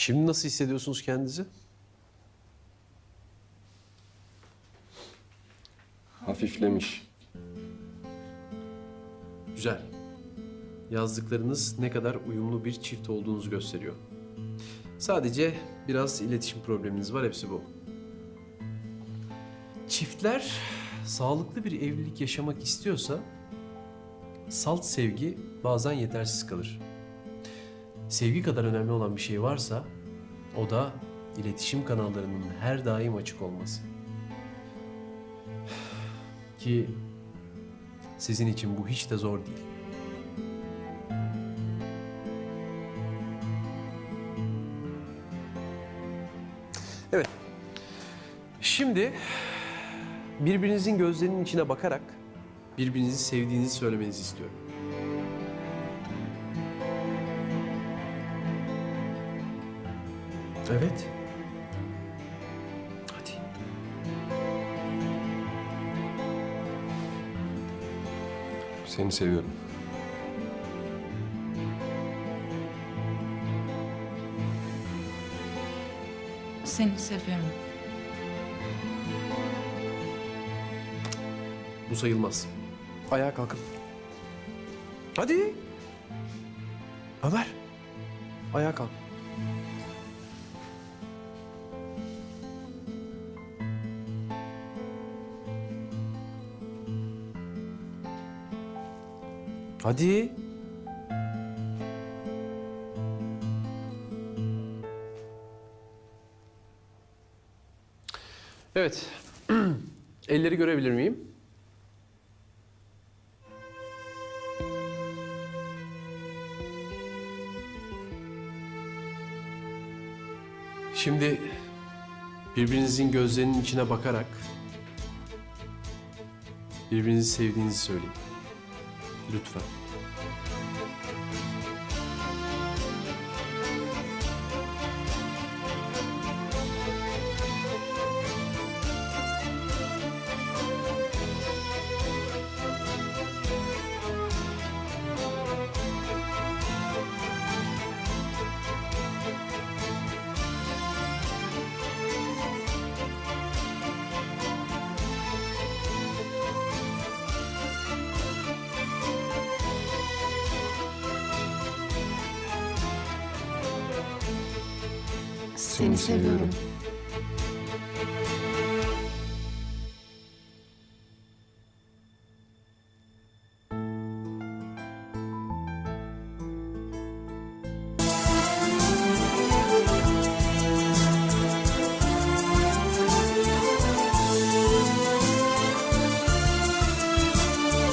Şimdi nasıl hissediyorsunuz kendinizi? Hafiflemiş. Güzel. Yazdıklarınız ne kadar uyumlu bir çift olduğunuzu gösteriyor. Sadece biraz iletişim probleminiz var, hepsi bu. Çiftler sağlıklı bir evlilik yaşamak istiyorsa salt sevgi bazen yetersiz kalır. Sevgi kadar önemli olan bir şey varsa o da iletişim kanallarının her daim açık olması. Ki sizin için bu hiç de zor değil. Evet. Şimdi birbirinizin gözlerinin içine bakarak birbirinizi sevdiğinizi söylemenizi istiyorum. Evet. Hadi. Seni seviyorum. Seni seviyorum. Bu sayılmaz. Ayağa kalkın. Hadi. Ömer. Ayağa kalk. Hadi. Evet. Elleri görebilir miyim? Şimdi birbirinizin gözlerinin içine bakarak birbirinizi sevdiğinizi söyleyin. Lütfen. Seni seviyorum.